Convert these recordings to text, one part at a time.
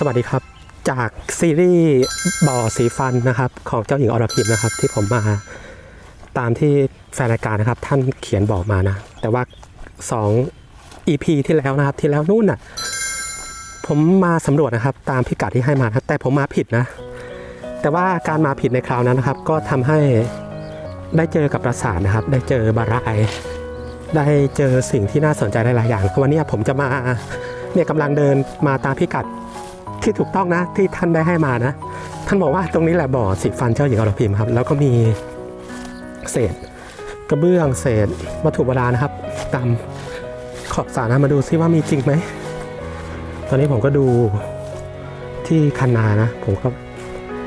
สวัสดีครับ จากซีรีส์บ่อสีฟันนะครับ ของเจ้าหญิงอรพิมนะครับ ที่ผมมาตามที่แฟนรายการนะครับ ท่านเขียนบอกมานะ แต่ว่า 2 EP ที่แล้วนะครับ ที่แล้วนู่นน่ะ ผมมาสำรวจนะครับ ตามพิกัดที่ให้มานะแต่ผมมาผิดนะ แต่ว่าการมาผิดในคราวนั้นนะครับ ก็ทำให้ได้เจอกับปราสาทนะครับ ได้เจอบารายได้เจอสิ่งที่น่าสนใจหลายๆอย่างวันนี้ผมจะมาเนี่ยกำลังเดินมาตามพิกัด ที่ถูกต้องนะที่ท่านได้ให้มานะ ท่านบอกว่าตรงนี้แหละบ่อสีฟันเจ้าหญิงอรพิมครับ แล้วก็มีเศษ กระเบื้องเศษวัตถุโบราณนะครับ ตามขอบสระนะมาดูซิว่ามีจริงไหม ตอนนี้ผมก็ดูที่คันนานะ ผมก็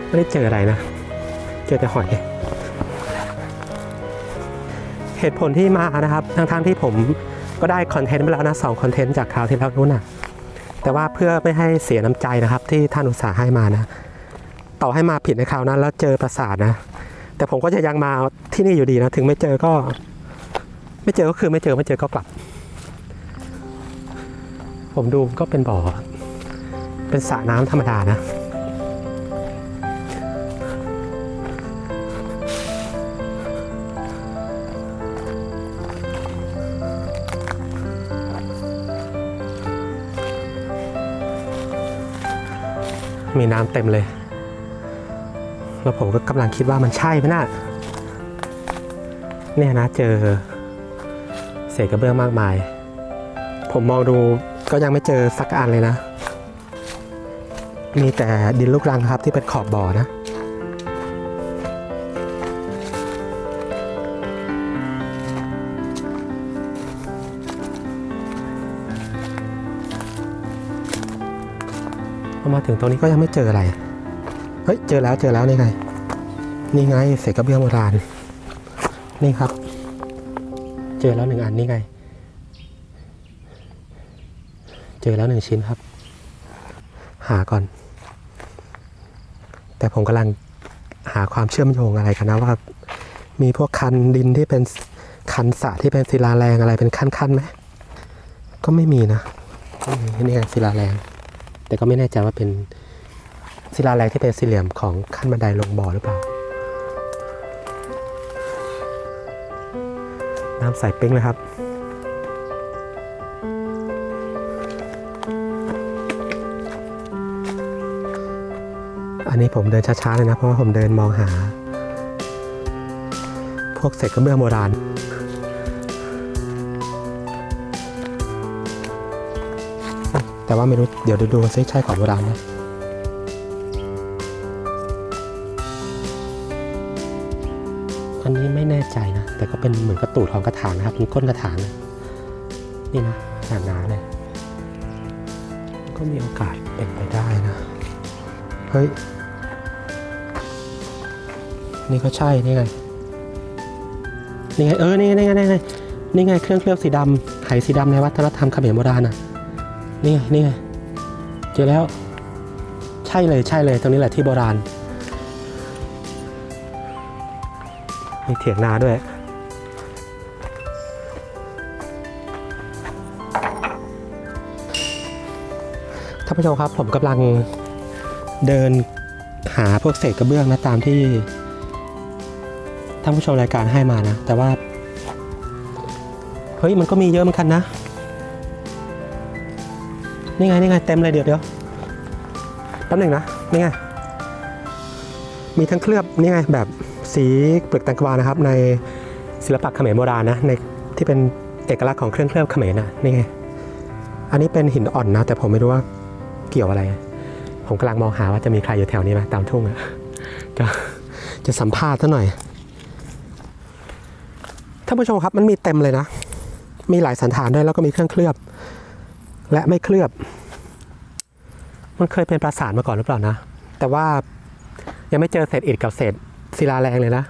ไม่ได้เจออะไรนะ เจอแต่หอย เหตุผลที่มานะครับทั้งๆที่ผมก็ได้คอนเทนต์ไปแล้วนะสองคอนเทนต์จากคราวที่แล้วนู้นน่ะ แต่ว่าเพื่อไม่ให้เสียน้ำใจนะครับ ที่ท่านอุตส่าห์ให้มานะ ต่อให้มาผิดในคราวนั้น แล้วเจอปราสาทนะ แต่ผมก็จะยังมาที่นี่อยู่ดีนะ ถึงไม่เจอก็ ไม่เจอก็คือไม่เจอไม่เจอก็กลับ ผมดูก็เป็นบ่อ เป็นสระน้ำธรรมดานะ มีน้ำเต็มเลย แล้วผมก็กำลังคิดว่ามันใช่ไหมนะเนี่ยนะเจอเศษกระเบื้องมากมาย ผมมองดูก็ยังไม่เจอสักอันเลยนะ มีแต่ดินลูกรังครับที่เป็นขอบบ่อนะ พอมาถึงตรงนี้ก็ยังไม่เจออะไร เฮ้ย เจอแล้วเจอแล้วนี่ไง นี่ไงเศษกระเบื้องโบราณ นี่ครับ เจอแล้วหนึ่งอันนี่ไง เจอแล้วหนึ่งชิ้นครับ หาก่อน แต่ผมกำลังหาความเชื่อมโยงอะไรกันนะว่า มีพวกคันดินที่เป็นคันสระที่เป็นศิลาแรงอะไรเป็นขั้นๆไหมก็ไม่มีนะไม่มีนี่ไงศิลาแรง แต่ก็ไม่แน่ใจว่าเป็นศิลาแรงที่เป็นสี่เหลี่ยมของขั้นบันไดลงบ่อหรือเปล่า น้ำใสเป้งเลยครับอันนี้ผมเดินช้าๆเลยนะ เพราะว่าผมเดินมองหา พวกเศษกระเบื้องโบราณ แต่ว่าไม่รู้ เดี๋ยวดูดูซิใช่ของโบราณไหมอันนี้ไม่แน่ใจนะ แต่ก็เป็นเหมือนกระตูดของกระถางนะครับเป็นก้นกระถางนะนี่นะขนาดหนาเลย ก็มีโอกาสเป็นไปได้นะ เฮ้ย นี่ก็ใช่ นี่ไง นี่ไง เออ นี่ไง นี่ไง นี่ไง นี่ไง เครื่องเคลือบสีดำไหสีดำในวัฒนธรรมเขมรโบราณอะ นี่ไงนี่ไงเจอแล้ว ใช่เลยใช่เลยตรงนี้แหละที่โบราณมีเถียงนาด้วยท่านผู้ชมครับผมกำลังเดินหาพวกเศษกระเบื้องนะตามที่ท่านผู้ชมรายการให้มานะ แต่ว่า เฮ้ยมันก็มีเยอะเหมือนกันนะ นี่ไง นี่ไง เต็มเลยเดี๋ยวเดี๋ยวแป๊บหนึ่งนะ นี่ไง มีทั้งเคลือบ นี่ไง แบบสีเปลือกแตงกวานะครับ ในศิลปะเขมรโบราณนะ ในที่เป็นเอกลักษณ์ของเครื่องเคลือบเขมรนะ นี่ไง อันนี้เป็นหินอ่อนนะ แต่ผมไม่รู้ว่าเกี่ยวอะไร ผมกำลังมองหาว่าจะมีใครอยู่แถวนี้ไหมตามทุ่งอะจะจะสัมภาษณ์ซะหน่อย ท่านผู้ชมครับมันมีเต็มเลยนะ มีหลายสันฐานด้วยแล้วก็มีเครื่องเคลือบ และไม่เคลือบ มันเคยเป็นปราสาทมาก่อนหรือเปล่านะ แต่ว่ายังไม่เจอเศษอิฐกับเศษศิลาแรงเลยนะ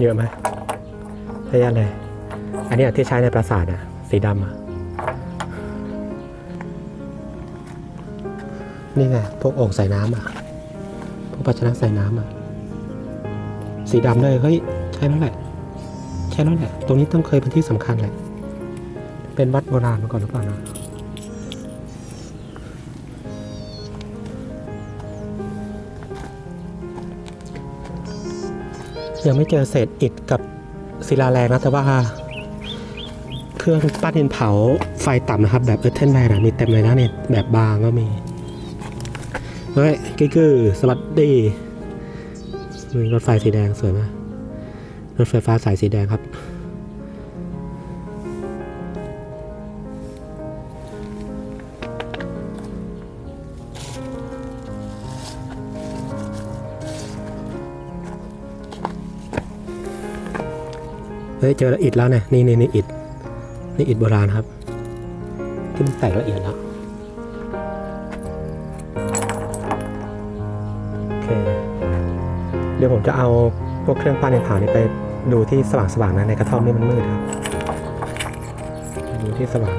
เยอะไหมเยอะเลยอันนี้ที่ใช้ในปราสาทอะสีดำอะนี่ไง พวกโอ่งใส่น้ำอะพวกภาชนะใส่น้ำอะสีดำเลยเฮ้ย ใช่แล้วแหละ ใช่แล้วแหละ ตรงนี้ต้องเคยเป็นที่สำคัญแหละ เป็นวัดโบราณมาก่อนหรือเปล่านะยังไม่เจอเศษอิฐกับศิลาแรงนะ แต่ว่า เครื่องปั้นดินเผาไฟต่ำนะครับ แบบเออร์เทนแวร์นะมีเต็มเลยนะเนี่ย แบบบางก็มี เฮ้ยกิ๊กอสวัสดีมีรถไฟสีแดงสวยไหม รถไฟฟ้าสายสีแดงครับ เฮ้ย เจอละอิดแล้วเนี่ย นี่นี่นี่อิดนี่อิดโบราณครับ ที่มันแตกละเอียดแล้วโอเคเดี๋ยวผมจะเอา พวกเครื่องปั้นในเผานี่ไปดูที่สว่างๆนะในกระท่อมนี่มันมืดครับดูที่สว่าง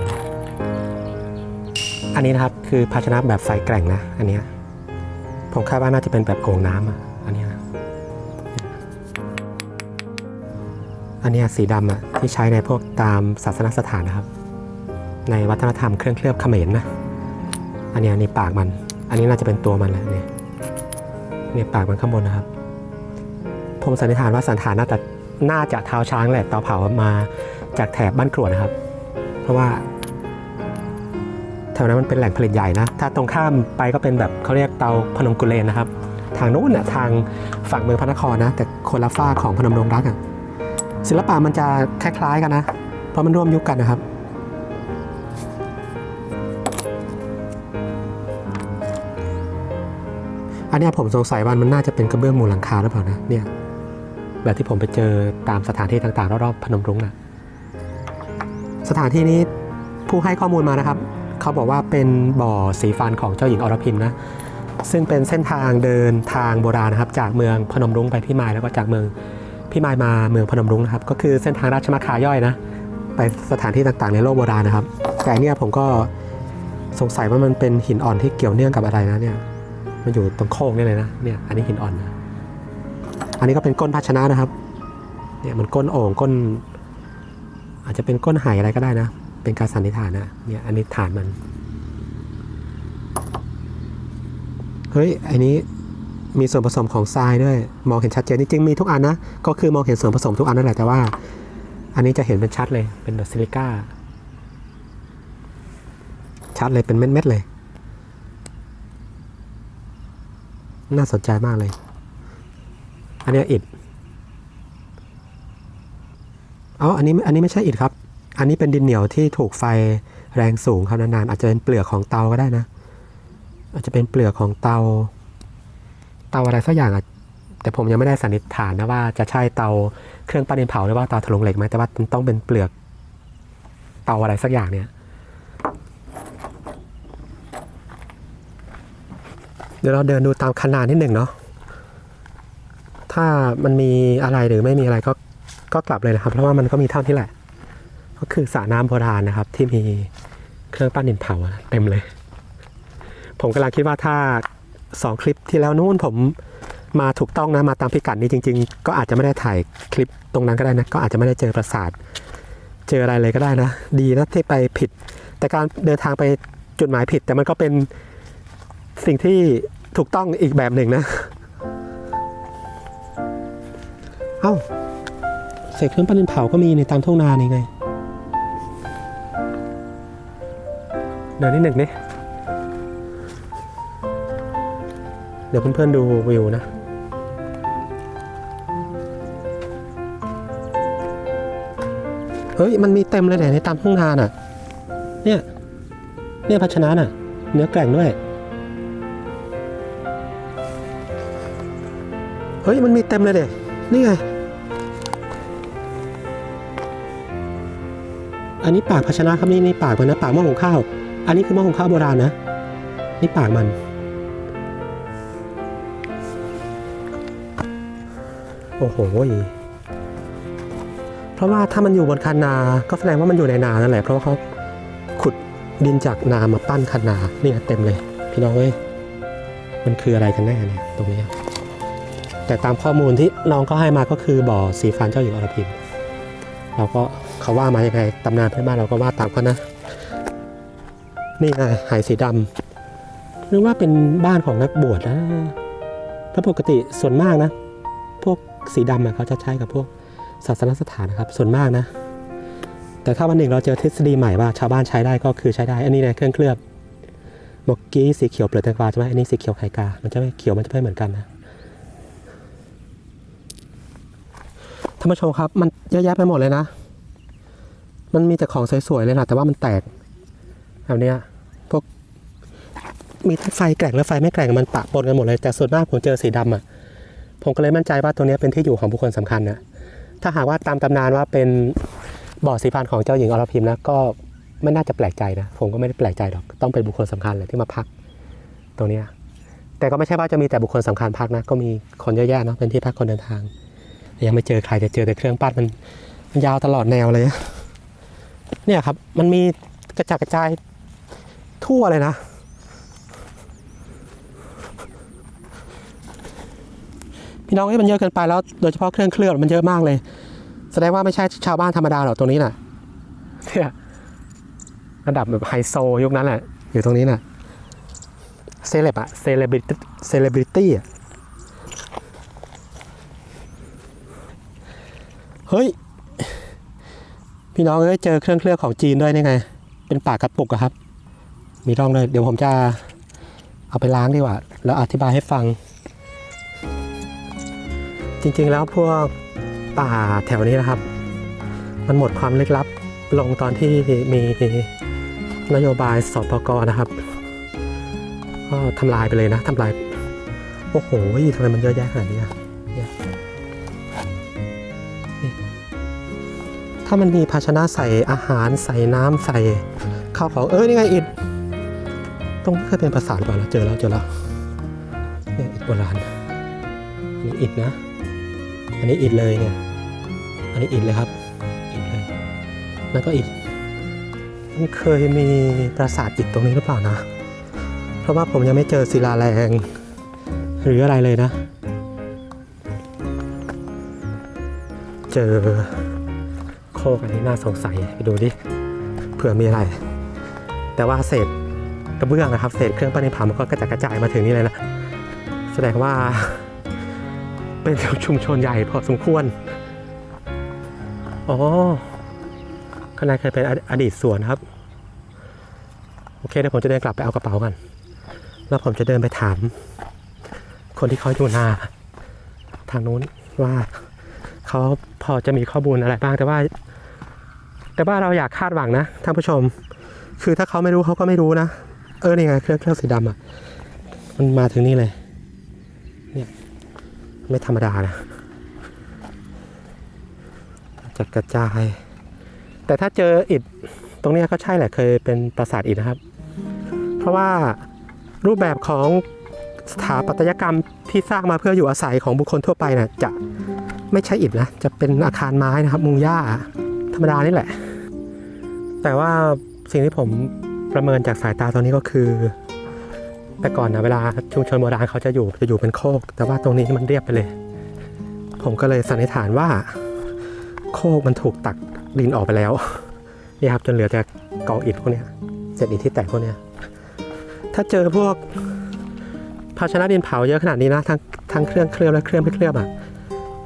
อันนี้นะครับคือภาชนะแบบไฟแกร่งนะ อันนี้ผมคาดว่าน่าจะเป็นแบบโอ่งน้ำอะอันนี้นะอันนี้สีดำอะที่ใช้ในพวกตามศาสนสถานนะครับ ในวัฒนธรรมเครื่องเคลือบเขมรนะอันนี้ยนี่ปากมัน อันนี้น่าจะเป็นตัวมันแหละเนี่ยเนี่ยปากมันข้างบนนะครับ ผมสันนิษฐานว่าสันฐานน่าจะน่าจะเท้าช้างแหละเตาเผามาจากแถบบ้านกรวดนะครับ เพราะว่าแถวนั้นมันเป็นแหล่งผลิตใหญ่นะ ถ้าตรงข้ามไปก็เป็นแบบเขาเรียกเตาพนมกุเลนนะครับ ทางโน้นน่ะทางฝั่งเมืองพระนครนะ แต่คนละฝ้าของพนมดงรักอะศิลปะมันจะคล้ายๆกันนะ เพราะมันร่วมยุคกันนะครับ อันนี้ผมสงสัยว่ามันน่าจะเป็นกระเบื้องมูลหลังคาหรือเปล่านะเนี่ย แบบที่ผมไปเจอตามสถานที่ต่างๆ รอบๆพนมรุ้งนะสถานที่นี้ผู้ให้ข้อมูลมานะครับ เขาบอกว่าเป็นบ่อสีฟันของเจ้าหญิงอรพิมนะซึ่งเป็นเส้นทางเดินทางโบราณนะครับ จากเมืองพนมรุ้งไปพี่มายแล้วก็จากเมืองพี่มายมาเมืองพนมรุ้งนะครับ ก็คือเส้นทางราชมัคคาย่อยนะ ไปสถานที่ต่างๆ ในโลกโบราณนะครับ แต่เนี่ยผมก็สงสัยว่ามันเป็นหินอ่อนที่เกี่ยวเนื่องกับอะไรนะเนี่ยมันอยู่ตรงโค้งนี่เลยนะเนี่ยอันนี้หินอ่อนนะ อันนี้ก็เป็นก้นภาชนะนะครับ เนี่ยมันก้นโอ่งก้น อาจจะเป็นก้นไหอะไรก็ได้นะ เป็นการสันนิษฐานนะ เนี่ยอันนี้ฐานมัน เฮ้ยอันนี้มีส่วนผสมของทรายด้วยมองเห็นชัดเจนจริงๆมีทุกอันนะ ก็คือมองเห็นส่วนผสมทุกอันนั่นแหละแต่ว่า อันนี้จะเห็นเป็นชัดเลยเป็นแบบซิลิก้าชัดเลยเป็นเม็ดๆเลย น่าสนใจมากเลย อันนี้อิฐอ๋ออันนี้อันนี้ไม่ใช่อิฐครับ อันนี้เป็นดินเหนียวที่ถูกไฟแรงสูงครับนานๆอาจจะเป็นเปลือกของเตาก็ได้นะ อาจจะเป็นเปลือกของเตา เตาอะไรสักอย่างอะแต่ผมยังไม่ได้สันนิษฐานนะว่าจะใช่เตาเครื่องปั้นดินเผาหรือว่าเตาถลุงเหล็กไหมแต่ว่ามันต้องเป็นเปลือกเตาอะไรสักอย่างเนี่ยเดี๋ยวเราเดินดูตามขนาดนิดหนึ่งเนาะ ถ้ามันมีอะไรหรือไม่มีอะไรก็ก็กลับเลยนะครับ เพราะว่ามันก็มีเท่าที่แหละ ก็คือสระน้ำโบราณนะครับ ที่มีเครื่องปั้นดินเผาเต็มเลย ผมกำลังคิดว่าถ้าสองคลิปที่แล้วนู้นผมมาถูกต้องนะมาตามพิกัดนี้จริง ๆ ก็อาจจะไม่ได้ถ่ายคลิปตรงนั้นก็ได้นะก็อาจจะไม่ได้เจอปราสาทเจออะไรเลยก็ได้นะ ดีนะที่ไปผิด แต่การเดินทางไปจุดหมายผิด แต่มันก็เป็นสิ่งที่ถูกต้องอีกแบบหนึ่งนะ อ้าเศษเครื่องปั้นดินเผาก็มีในตามทุ่งนานี่ไง เดี๋ยวนิดหนึ่งนี่เดี๋ยวเพื่อนๆดูวิวนะเฮ้ย มันมีเต็มเลยเนี่ในตามทุ่งนาน่ะ เนี่ย เนี่ยภาชนะน่ะ เนื้อแกร่งด้วย เฮ้ย มันมีเต็มเลยเด็นี่ไง อันนี้ปากภาชนะครับนี่นี่ปากมันนะปากหม้อหุงข้าว อันนี้คือหม้อหุงข้าวโบราณนะ นี่ปากมัน โอ้โหเพราะว่าถ้ามันอยู่บนคันนา ก็แสดงว่ามันอยู่ในนานั่นแหละ เพราะว่าเขาขุดดินจากนามาปั้นคันนาเนี่ยเต็มเลย พี่น้องเอ้ย มันคืออะไรกันแน่เนี่ยตรงนี้ แต่ตามข้อมูลที่น้องเขาให้มาก็คือบ่อสีฟันเจ้าหญิงอรพิมเราก็ เขาว่ามายังไงตำนานเพื่อนบ้านเราก็ว่าตามเขานะ นี่ไงหายสีดำนึกว่าเป็นบ้านของนักบวชนะถ้าปกติส่วนมากนะ พวกสีดำเขาจะใช้กับพวกศาสนสถานนะครับ ส่วนมากนะ แต่ถ้าวันหนึ่งเราเจอทฤษฎีใหม่ว่า ชาวบ้านใช้ได้ก็คือใช้ได้ อันนี้นะเครื่องเคลือบเมื่อกี้สีเขียวเปลือกแตงกวาใช่ไหมอันนี้สีเขียวไข่กา มันจะไม่เขียวมันจะไม่เหมือนกันนะท่านผู้ชมครับ มันเยอะแยะไปหมดเลยนะ มันมีแต่ของสวยๆเลยนะแต่ว่ามันแตกแบบเนี้ยพวกมีทั้งไฟแกร่งและไฟไม่แกร่งมันปะปนกันหมดเลยแต่ส่วนมากผมเจอสีดำอะผมก็เลยมั่นใจว่าตัวนี้เป็นที่อยู่ของบุคคลสำคัญนะถ้าหากว่าตามตำนานว่าเป็นบ่อสีพานของเจ้าหญิงอรพิมนะก็ไม่น่าจะแปลกใจนะผมก็ไม่ได้แปลกใจหรอกต้องเป็นบุคคลสำคัญเลยที่มาพักตรงนี้แต่ก็ไม่ใช่ว่าจะมีแต่บุคคลสำคัญพักนะก็มีคนเยอะแยะเนาะเป็นที่พักคนเดินทางยังไม่เจอใครจะเจอแต่เครื่องปั้นมันมันยาวตลอดแนวเลยอะ เนี่ยครับ มันมีกระจัดกระจายทั่วเลยนะ พี่น้องเอ้มันเยอะเกินไปแล้วโดยเฉพาะเครื่องเคลือบมันเยอะมากเลย แสดงว่าไม่ใช่ชาวบ้านธรรมดาหรอกตรงนี้น่ะเนี่ยระดับแบบไฮโซยุคนั้นแหละอยู่ตรงนี้น่ะเซเลบอะเซเลบริตี้เซเลบริตี้อะเฮ้ย พี่น้องเอ้ยเจอเครื่องเคลือบของจีนด้วยนี่ไง เป็นปากกระปุกอะครับ มีร่องเลยเดี๋ยวผมจะเอาไปล้างดีกว่า แล้วอธิบายให้ฟัง จริงๆแล้วพวกป่าแถวนี้นะครับ มันหมดความลึกลับลงตอนที่มีนโยบายสปกนะครับ ก็ทำลายไปเลยนะทำลาย โอ้โหทำไมมันเยอะแยะขนาดนี้ามันมีภาชนะใส่อาหารใส่น้ำใส่ข้าวของเอ้ยนี่ไงอิดตรงเคยเป็นภาษาหรือเปล่าเจอแล้วเจอแล้วเนี่ยอิดโบราณอันี่อิดนะ อันนี้อิดเลยเนี่ย อันนี้อิดเลยครับอิดเลยแล้วก็อิดมันเคยมีปราสาทอิดตรงนี้หรือเปล่านะ เพราะว่าผมยังไม่เจอศิลาแรงหรืออะไรเลยนะ เจอ กอันนี้น่าสงสัยไปดูดิเผื่อมีอะไร แต่ว่าเศษกระเบื้องนะครับ เศษเครื่องปั้นดินเผามันก็กระจัดกระจายมาถึงนี่เลยนะ แสดงว่า เป็นชุมชนใหญ่พอสมควร อ๋อข้างในเคยเป็นอดีตสวนครับ โอเคเดี๋ยวผมจะเดินกลับไปเอากระเป๋ากัน แล้วผมจะเดินไปถาม คนที่เขาอยู่นาทางนู้นว่าเขาพอจะมีข้อมูลอะไรบ้างแต่ว่า แต่ว่าเราอยากคาดหวังนะท่านผู้ชม คือถ้าเขาไม่รู้เขาก็ไม่รู้นะ เออนี่ไงเครื่องเครื่องสีดำอะ มันมาถึงนี่เลย เนี่ย ไม่ธรรมดานะจัดกระจาย แต่ถ้าเจออิฐตรงนี้ก็ใช่แหละเคยเป็นปราสาทอิฐนะครับ เพราะว่ารูปแบบของสถาปัตยกรรมที่สร้างมาเพื่ออยู่อาศัยของบุคคลทั่วไปน่ะจะไม่ใช่อิฐนะ จะเป็นอาคารไม้นะครับ มุงหญ้า ธรรมดานี่แหละ แต่ว่าสิ่งที่ผมประเมินจากสายตาตอนนี้ก็คือ แต่ก่อนนะเวลาชุมชนโบราณเขาจะอยู่จะอยู่เป็นโคก แต่ว่าตรงนี้มันเรียบไปเลย ผมก็เลยสันนิษฐานว่า โคกมันถูกตักดินออกไปแล้วนี่ครับจนเหลือแต่กองอิฐพวกนี้เศษอิฐที่แตกพวกนี้ถ้าเจอพวกภาชนะดินเผาเยอะขนาดนี้นะทั้งทั้งเครื่องเคลือบและเครื่องไม่เคลือบอะ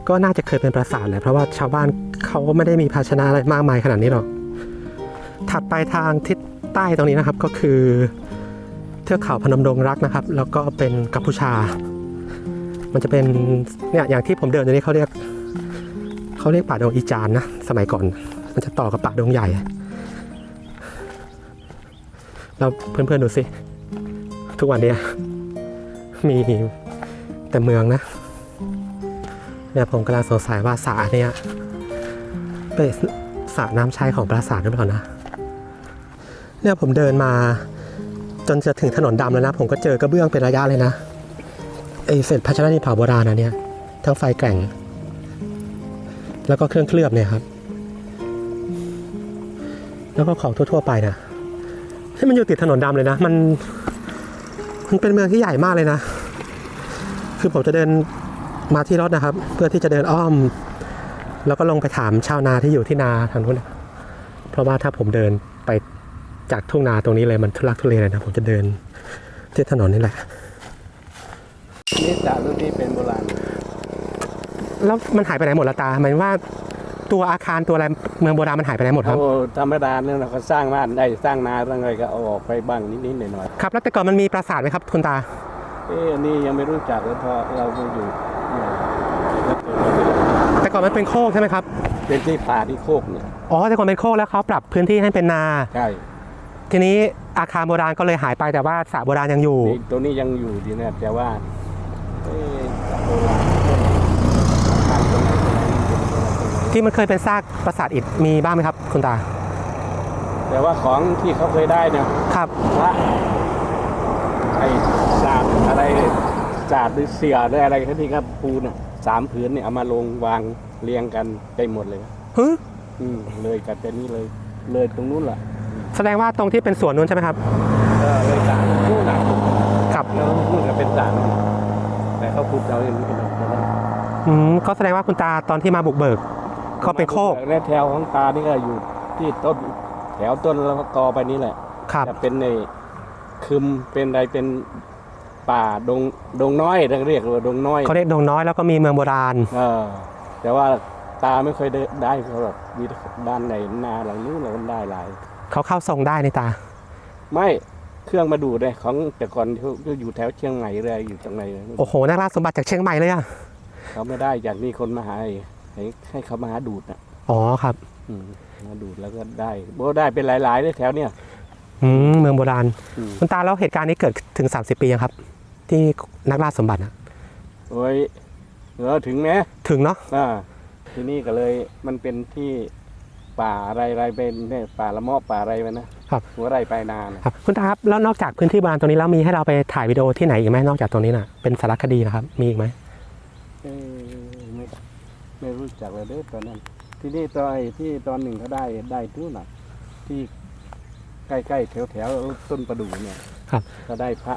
ก็น่าจะเคยเป็นปราสาทแหละเพราะว่าชาวบ้าน เขาก็ไม่ได้มีภาชนะอะไรมากมายขนาดนี้หรอก ถัดไปทางทิศใต้ตรงนี้นะครับก็คือเทือกเขาพนมดงรักนะครับ แล้วก็เป็นกัมพูชา มันจะเป็นเนี่ยอย่างที่ผมเดินอยู่นี่เขาเรียกเขาเรียกป่าดงอีจานนะสมัยก่อน มันจะต่อกับป่าดงใหญ่เราเพื่อนๆดูสิ ทุกวันเนี้ยมีแต่เมืองนะเนี่ยผมกำลังสงสัยว่าสระเนี่ย ปสระน้ำใช้ของปราสาทหรือเปล่านะ เนี่ยผมเดินมา จนจะถึงถนนดำแล้วนะ ผมก็เจอกระเบื้องเป็นระยะเลยนะไอเศษภาชนะดินเผาโบราณนะเนี่ย ทั้งไฟแกร่ง แล้วก็เครื่องเคลือบเนี่ยครับ แล้วก็ของทั่ว ๆ ไปนะที่มันอยู่ติดถนนดำเลยนะ มัน มันเป็นเมืองที่ใหญ่มากเลยนะ คือผมจะเดินมาที่รถนะครับ เพื่อที่จะเดินอ้อม แล้วก็ลงไปถามชาวนาที่อยู่ที่นาทางนู้นนะเพราะว่าถ้าผมเดินไปจากทุ่งนาตรงนี้เลยมันทุลักทุเลเลยนะผมจะเดินที่ถนนนี่แหละนี่สระรุ่นนี้เป็นโบราณแล้วมันหายไปไหนหมดละตาหมายถึงว่าตัวอาคารตัวอะไรเมืองโบราณมันหายไปไหนหมดคเขารับธรรมดาเนี่ยเราก็สร้างบ้านได้สร้างนาสร้างอะไรก็เอาออกไปบ้างนิดๆหน่อยครับแล้วแต่ก่อนมันมีปราสาทไหมครับคุณตาๆเอ๊ะอันนี่ยังไม่รู้จักเลยเพราะเราไม่อยู่เนี่ย แต่ก่อนมันเป็นโคกใช่ไหมครับ เป็นที่ป่าที่โคกเนี่ยอ๋อแต่ก่อนเป็นโคกแล้วเขาปรับพื้นที่ให้เป็นนา ใช่ทีนี้อาคารโบราณก็เลยหายไปแต่ว่าสระโบราณยังอยู่นี่ตัวนี้ยังอยู่ดีนะแต่ว่าเอ๊ะสระโบราณต้นทางตรงไหนตรงไหนมันเป็นอะไรตรงไหนที่มันเคยเป็นซากปราสาทอิฐมีบ้างไหมครับ คุณตาแต่ว่าของที่เขาเคยได้เนี่ยครับพระไอ้ศาสตร์อะไรศาสตร์หรือเสียหรืออะไรที่ครับปูนอะ สามผืนเนี่ยเอามาลงวางเรียงกันได้หมดเลยฮึอืมเลยกันแต่นี้เลยเลยตรงนู้นแหละแสดงว่าตรงที่เป็นสวนนู้นใช่ไหมครับเออเลยศาสตร์นู่นน่ะครับแล้วนู่นก็เป็นศาสตร์แต่เขาพูดเอาเองไม่ได้อืมก็แสดงว่าคุณตาตอนที่มาบุกเบิกก็เป็นโคกในแถวของตานี่ก็อยู่ที่ต้นแถวต้นแล้วก็กอไปนี่แหละครับจะเป็นในคึมเป็นอะไรเป็น ป่าดงดงน้อยเรียกว่าดงน้อยเขาเรียกดงน้อยแล้วก็มีเมืองโบราณเออแต่ว่าตาไม่เคยได้ได้เขาแบบมีด้านไหนนาหลังนู้นเราได้หลายเขาเข้าทรงได้ในตา ไม่เครื่องมาดูได้ของแต่ก่อนเขาเขาอยู่แถวเชียงใหม่เลยอยู่ตรงไหนโอ้โหนักล่าสมบัติจากเชียงใหม่เลยอะเขาไม่ได้จากนี่คนมาหาให้ให้ให้เขามาหาดูดนะอ๋อครับอืมมาดูดแล้วก็ได้โบได้เป็นหลายๆเลยแถวเนี้ยอืมเมืองโบราณอืมคุณตาแล้วเหตุการณ์นี้เกิดถึง 30 ปียังครับ ที่นักล่าสมบัติอะโอ้ยเออถึงไหมถึงเนาะอ่าที่นี่ก็เลยมันเป็นที่ป่าอะไรอะไรเป็นเนี่ยป่าละเมาะป่าอะไรไปนะครับหัวไร่ปลายนานะครับคุณตาครับแล้วนอกจากพื้นที่โบราณตรงนี้แล้วมีให้เราไปถ่ายวิดีโอที่ไหนอีกไหมนอกจากตรงนี้น่ะเป็นสารคดีนะครับ มีอีกไหมเอ้ยไม่ไม่รู้จักเลยเด้อตอนนั้น ที่นี่ตอนไอ้ที่ตอนหนึ่งเขาได้ได้ทุกหน่ะที่ใกล้ๆแถวแถวๆต้นประดู่เนี่ยครับ ก็ได้พระ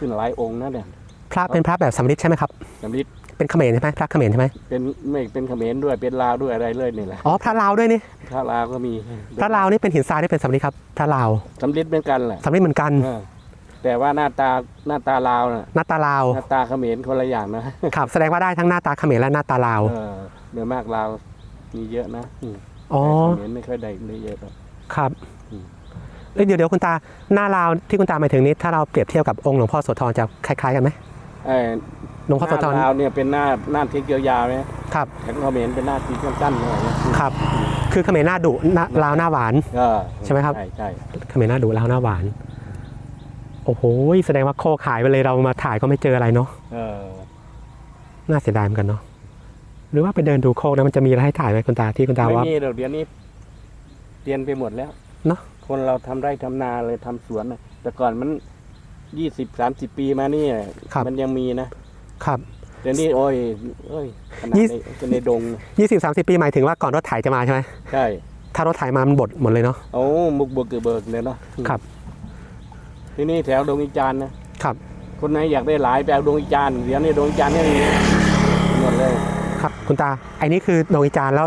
ขึ้นหลายองค์นะเนี่ยพระเป็นพระแบบสำริดใช่ไหมครับจำริดเป็นเขมรใช่ไหมพระเขมรใช่ไหมเป็นไม่เป็นเขมรด้วยเป็นลาวด้วยอะไรเลยนี่แหละอ๋อพระลาวด้วยนี่พระลาวก็มีพระลาวนี่เป็นหินทรายนี่เป็นสำริดครับพระลาวสำริดเหมือนกันแหละสำริดเหมือนกันเออแต่ว่าหน้าตาหน้าตาลาวน่ะหน้าตาลาวหน้าตาเขมรคนละอย่างนะครับแสดงว่าได้ทั้งหน้าตาเขมรและหน้าตาลาวเออโดยมากลาวมีเยอะนะอืมอ๋อแต่เขมรไม่ค่อยได้ได้เยอะหรอกครับอืม เอ้ยเดี๋ยวเดี๋ยวคุณตาหน้าลาวที่คุณตาหมายถึงนี้ถ้าเราเปรียบเทียบกับองค์หลวงพ่อโสธรจะคล้ายๆกันไหมไอ้หลวงพ่อโสธรหน้าลาวเนี่ยเป็นหน้าหน้าที่เกียวยาวไหมครับแต่เขมรเป็นหน้าที่สั้นๆหน่อยนะครับ คือเขมรหน้าดุหน้าลาวหน้าหวาน เออใช่ไหมครับ ใช่ใช่เขมรหน้าดุลาวหน้าหวาน โอ้โหแสดงว่าโคขายไปเลยเรามาถ่ายก็ไม่เจออะไรเนาะเออน่าเสียดายเหมือนกันเนาะหรือว่าไปเดินดูโคกนะมันจะมีอะไรให้ถ่ายไหมคุณตาที่คุณตาไม่ว่ามีเดี๋ยวเดี๋ยวนี้เปลี่ยนไปหมดแล้ว เนอะ คนเราทำไร่ทำนาเลยทำสวนนะแต่ก่อนมันยี่สิบสามสิบปีมานี่ครับ มันยังมีนะครับเดี๋ยวนี้โอ้ยเอ้ยขนาดยี่ในเป็นในดงนะยี่สิบสามสิบปีหมายถึงว่าก่อนรถไถจะมาใช่ไหมใช่ถ้ารถไถมามันบดหมดเลยเนาะ โอ้มุกบวกเกือเบิกเลยเนาะครับ ที่นี่แถวดงอีจานนะครับ คนไหนอยากได้หลายแปลดงอีจานเดี๋ยวนี้ดงอีจานนี่หมดเลย ครับคุณตาไอ้นี่คือดงอีจานแล้ว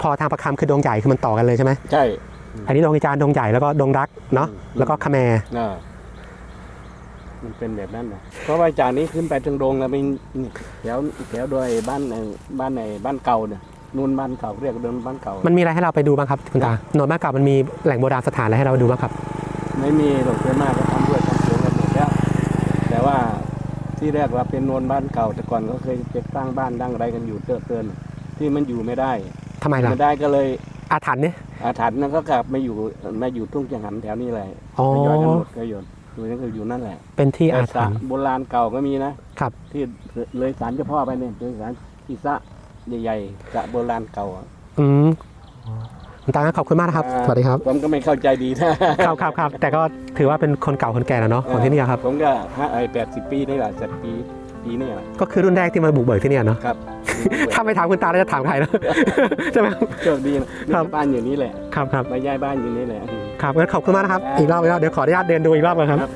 พอทางประคำคือดงใหญ่คือมันต่อกันเลยใช่ไหมใช่ อันนี้ดงอีจานดงใหญ่แล้วก็ดงรักเนาะอืมแล้วก็ขแมรอ่ามันเป็นแบบนั้นนะเพราะว่าจากนี้ขึ้นไปถึงดงแล้วเป็นแถวแถวโดยบ้านไอ้บ้านไหนบ้านเก่าเนี่ยนู่นบ้านเก่าเรียกเดิมบ้านเก่า มันมีอะไรให้เราไปดูบ้างครับคุณตาโนนมากกับมันมีแหล่งโบราณสถานอะไรให้เราดูบ้างครับ ไม่มีหรอกเยอะมากก็ทำด้วยทำสวนกันหมดแล้วแต่ว่าที่แรกว่าเป็นนวนบ้านเก่า แต่ก่อนก็เคยเก็บสร้างบ้านดั้งอะไรกันอยู่เตื้อเตือนที่มันอยู่ไม่ได้ทำไมล่ะไม่ได้ก็เลยอาถรรพ์เนี่ย อาถรรพ์นั่นก็กลับมาอยู่มาอยู่ทุ่งจังหันแถวนี้แหละอ๋อ ทยอยกันหมดก็อยู่อยู่นั่นก็อยู่นั่นแหละเป็นที่แต่อาสถรระรพ์โบราณเก่าก็มีนะครับ ที่เลยสารเจ้าพ่อไปเนี่ยเลยสารที่สระใหญ่ๆสระโบราณเก่าอะอืมคุณตาขอบคุณมากนะครับ สวัสดีครับ ผมก็ไม่เข้าใจดีนะครับครับครับแต่ก็ถือว่าเป็นคนเก่าคนแก่แล้วเนาะของที่นี่ครับ ผมก็ห้าไอ้แปดสิบปีนี่แหละเจ็ด ปีปีนี่แหละก็คือรุ่นแรกที่มาบุกเบิกที่เนี่ยเนาะครับถ้าไม่ถามคุณตาแล้วจะถามใครแล้วใช่ไหมครับโชคดีนะครับบ้านอยู่นี่แหละครับครับมาย้ายบ้านอยู่นี่แหละครับงั้นขอบคุณมากนะครับ อีกรอบอีกรอบเดี๋ยวขออนุญาตเดินดูอีกรอบนะครับครับ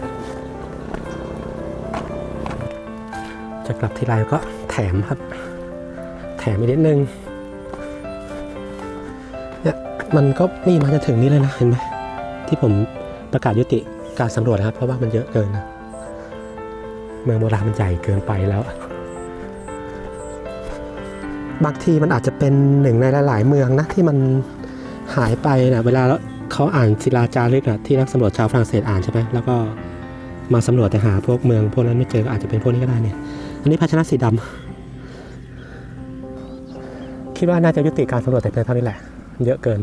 จะกลับทีไรก็แถมครับ แถมอีกนิดนึงเนี่ยมันก็มีมาจนถึงนี้เลยนะเห็นไหมที่ผมประกาศยุติการสำรวจนะครับ เพราะว่ามันเยอะเกินนะ เมืองโบราณมันใหญ่เกินไปแล้ว บางทีมันอาจจะเป็นหนึ่งในหลาย ๆ เมืองนะที่มันหายไปนะเวลาเขาอ่านศิลาจารึกนะที่นักสำรวจชาวฝรั่งเศสอ่านใช่ไหมแล้วก็มาสำรวจแต่หาพวกเมืองพวกนั้นไม่เจอก็อาจจะเป็นพวกนี้ก็ได้เนี่ย อันนี้ภาชนะสีดำคิดว่าน่าจะยุติการสำรวจแต่เพียงเท่านี้แหละ เยอะเกิน